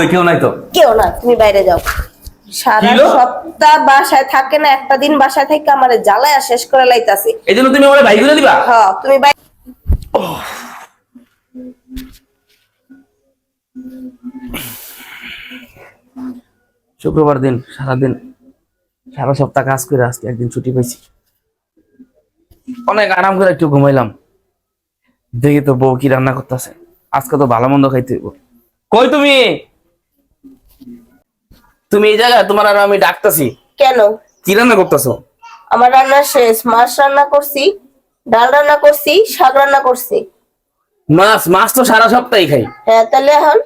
ওই কেউ নাই তো? কেউ না তুমি বাইরে যাও। সারা সপ্তাহ বাসায় থাকে না একটা দিন বাসায় থেকে আমার জ্বালায় শেষ করে লাইতাছি। তুমি আমার ভাই করে দিবা? হ্যাঁ তুমি বাইরে শুক্রবার দিন সারাদিন সারা সপ্তাহ কাজ করে আজকে একদিন ছুটি পাইছি। অনেক আরাম করে একটু ঘুমাইলাম। দেখি তো বউ কি রান্না করতেছে। আজকে তো ভালো মন্দ খাইতে কই তুমি? তুমি এই জায়গায় তোমার আর আমি ডাকতাছি। কেন? কি রান্না করতেছো? আমার রান্না শেষ। মাছ রান্না করছি ডাল রান্না করছি শাক রান্না করছি। মাছ মাছ তো সারা সপ্তাহে খাই। হ্যাঁ তাহলে এখন?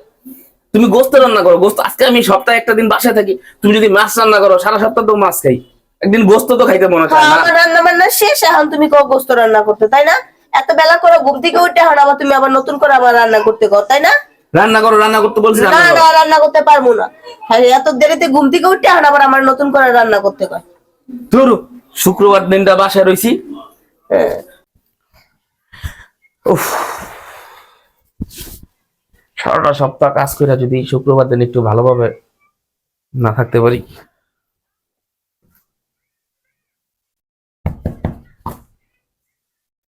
তুমি গোস্ত রান্না করো। গোস্ত আজকে আমি সপ্তাহে একটা দিন বাসায় থাকি। তুমি যদি মাছ রান্না করো সারা সপ্তাহ তো মাছ খাই। একদিন গোস্ত তো খাইতে মনে হ্যাঁ চায় আমার রান্না বান্না শেষ। এখন তুমি কো গোস্ত রান্না করতে তাই না? এত বেলা করে ঘুম থেকে উঠে এখন আবার তুমি আবার নতুন করে আবার রান্না করতে কো তাই না? রান্না করো রান্না করতে বলছি না না রান্না করতে পারব না। হ্যাঁ এত দেরিতে ঘুম থেকে উঠে এখন আবার আমার নতুন করে রান্না করতে কয় ধরো শুক্রবার দিনটা বাসায় রইছি। হ্যাঁ। উফ। সারাটা সপ্তাহ কাজ করে যদি শুক্রবার দিন একটু ভালোভাবে না থাকতে পারি।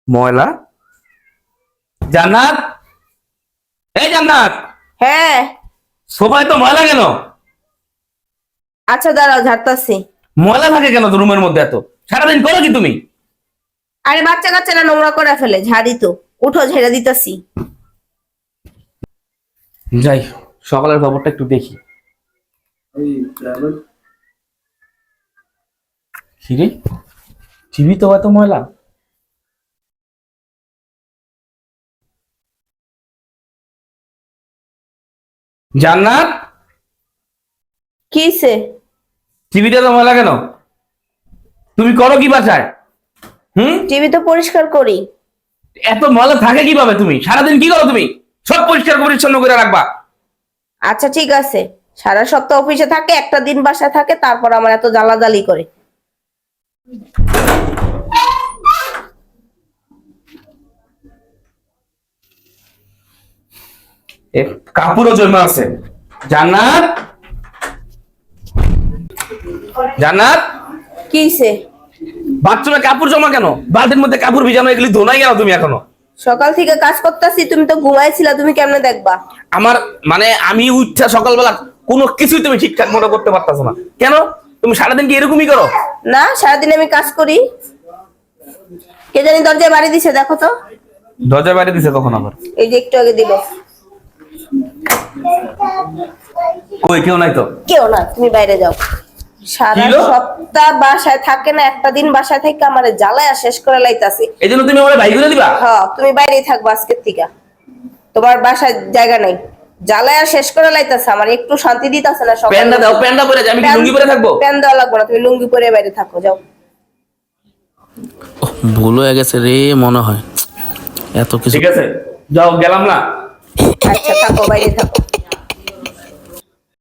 ময়লা? জান্নাত? এই জান্নাত! হ্যাঁ। সোফায় তো ময়লা কেন? আচ্ছা দাঁড়াও ঝাড়তাছি। ময়লা থাকে কেন তো রুমের মধ্যে এত? সারাদিন করো কি তুমি? আরে বাচ্চা কাচ্চারা নোংরা করে ফেলে ঝাড়ি তো। উঠো ঝেড়ে দিতাছি। যাই সকালের খবরটা একটু দেখি। কিরে টিভি তো এত ময়লা? জান্নাত? কিসে টিভিটা তো ময়লা কেন? তুমি করো কি বাসায়? হুম? টিভি তো পরিষ্কার করি। এত ময়লা থাকে কীভাবে তুমি? সারাদিন কি করো তুমি? সব পরিষ্কার পরিচ্ছন্ন করে রাখবা। আচ্ছা ঠিক আছে। সারা সপ্তাহ অফিসে থাকে একটা দিন বাসায় থাকে তারপর আমার এত জ্বালাজালি করে। কাপড়ও জমা আছে। জান্নাত? জান্নাত? কিসে বাথরুমে কাপড় জমা কেন? বালতির মধ্যে কাপড় ভিজানো এগুলি ধোনাই গেল তুমি এখনও? সকাল থেকে কাজ করতেছি তুমি তো ঘুমাইছিলা তুমি কেমনে দেখবা? আমার মানে আমি উঠছা সকালবেলা কোনো কিছুই তুমি ঠিকঠাক মতো করতে পারতাছো না। কেন? তুমি সারাদিন কি এরকমই করো? না সারাদিন আমি কাজ করি। কে জানি দরজায় বাড়ি দিছে দেখো তো। দরজা বাইরে দিছে কখন আবার? এই যে একটু আগে দিল। কই কেউ নাই তো? কেউ না তুমি বাইরে যাও। সারা সপ্তাহ বাসায় থাকে না একটা দিন বাসায় থেকে আমার জ্বালায় শেষ করে লাইতাছি। এই জন্য তুমি আমার ভাই করে দিবা? হ্যাঁ তুমি বাইরেই থাকবা আজকের থেকে। তোমার বাসায় জায়গা নেই। জ্বালায় শেষ করে লাইতাছে আমার একটু শান্তি দিতাছে না সকালে। প্যান্ডা দাও প্যান্ডা পরে আমি কি লুঙ্গি পরে থাকব? প্যান দেওয়া লাগবে না তুমি লুঙ্গি পরে বাইরে থাকো যাও। ভুল হয়ে গেছে রে মনে হয়। এত কিছু ঠিক আছে যাও গেলাম না। আচ্ছা থাকো বাইরে থাকো।